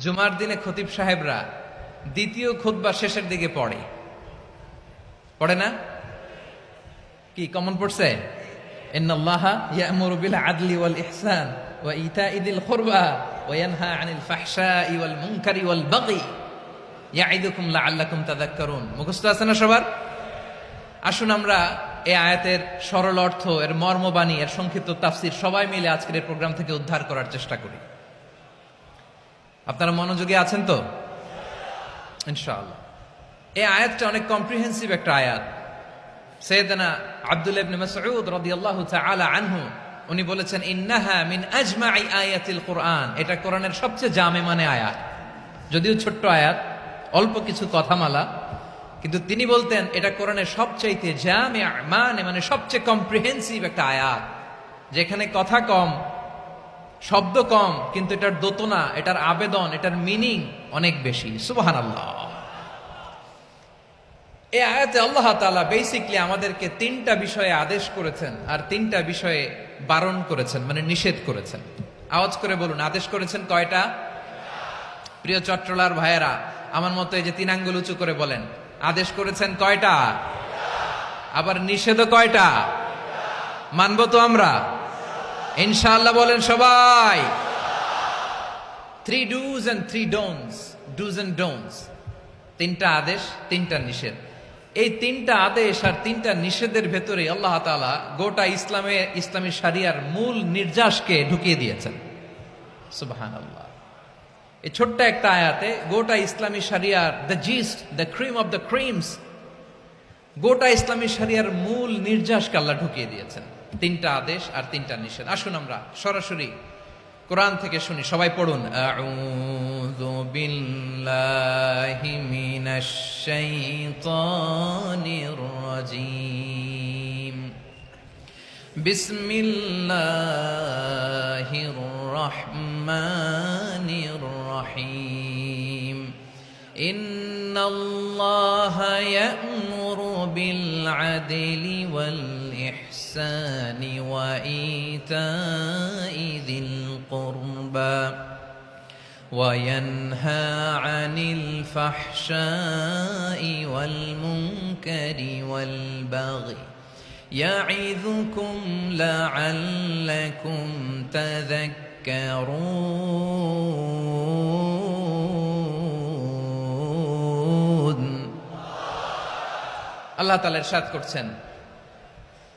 জুমার দিনে খতিব সাহেবরা দ্বিতীয় খুতবা শেষের দিকে পড়ে। পড়ে না? কি কমন পড়ছে? আদলি আনিল আছে না সবার? আসুন আমরা এই আয়াতের সরল অর্থ, এর মর্মবাণী, এর সংক্ষিপ্ত তাফসির সবাই মিলে আজকের প্রোগ্রাম থেকে উদ্ধার করার চেষ্টা করি। আপনারা মনোযোগী আছেন তো? ইনশাআল্লাহ। এই আয়াতটা অনেক কম্প্রিহেন্সিভ একটা আয়াত। সৈয়দনা আব্দুল ইবনে মাসউদ রাদিয়াল্লাহু তাআলা আনহু, উনি বলেছেন, ইন্নাহা মিন আজমাই আয়াতিল কোরআন। এটা কোরআনের সবচেয়ে জামে মানে আয়াত। যদিও ছোট্ট আয়াত, অল্প কিছু কথামালা, কিন্তু তিনি বলতেন, এটা কোরআনের সবচাইতে জামে মানে মানে সবচেয়ে কম্প্রিহেন্সিভ একটা আয়াত। যেখানে কথা কম শব্দ কম, কিন্তু এটার দোতনা, এটার আবেদন, এটার মিনিং অনেক বেশি। সুবাহান আল্লাহ এই আয়াতে আল্লাহ তালা বেসিকলি আমাদেরকে তিনটা বিষয়ে আদেশ করেছেন, আর তিনটা বিষয়ে বারণ করেছেন মানে নিষেধ করেছেন। আওয়াজ করে বলুন, আদেশ করেছেন কয়টা? প্রিয় চট্টলার ভাইয়েরা, আমার মতো এই যে তিন আঙ্গুল উঁচু করে বলেন, আদেশ করেছেন কয়টা? আবার নিষেধও কয়টা? মানব তো আমরা? ইনশাআল্লাহ বলেন সবাই। Three dos and three don'ts dos and don'ts তিনটা আদেশ, তিনটা নিষেধ। এই তিনটা আদেশ আর তিনটা নিষেধের ভেতরে আল্লাহ তাআলা গোটা ইসলামে, ইসলামী সারিয়ার মূল নির্যাসকে ঢুকিয়ে দিয়েছেন। সুবাহান আল্লাহ এই ছোট্ট একটা আয়াতে গোটা ইসলামী সারিয়ার the gist the cream of the creams গোটা ইসলামী সারিয়ার মূল নির্যাসকে আল্লাহ ঢুকিয়ে দিয়েছেন। তিনটা আদেশ আর তিনটা নিষেধ। আসুন আমরা সরাসরি কোরআন থেকে শুনি। সবাই পড়ুন। আউযু বিল্লাহি মিনাশ শাইতানির রাজিম। বিসমিল্লাহির রাহমানির রাহিম। ইন্নাল্লাহা ইয়া'মুরু বিল আদলি ওয়াল والإحسان وإيتاء ذي القربى وينهى عن الفحشاء والمنكر والبغي يعظكم لعلكم تذكرون আল্লাহ তাআলা ইরশাদ করছেন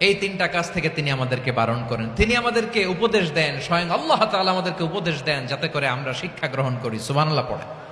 এই তিনটা কাজ থেকে তিনি আমাদেরকে বারণ করেন। তিনি আমাদেরকে উপদেশ দেন, স্বয়ং আল্লাহ তালা আমাদেরকে উপদেশ দেন যাতে করে আমরা শিক্ষা গ্রহণ করি। সুবহানাল্লাহ পড়ে।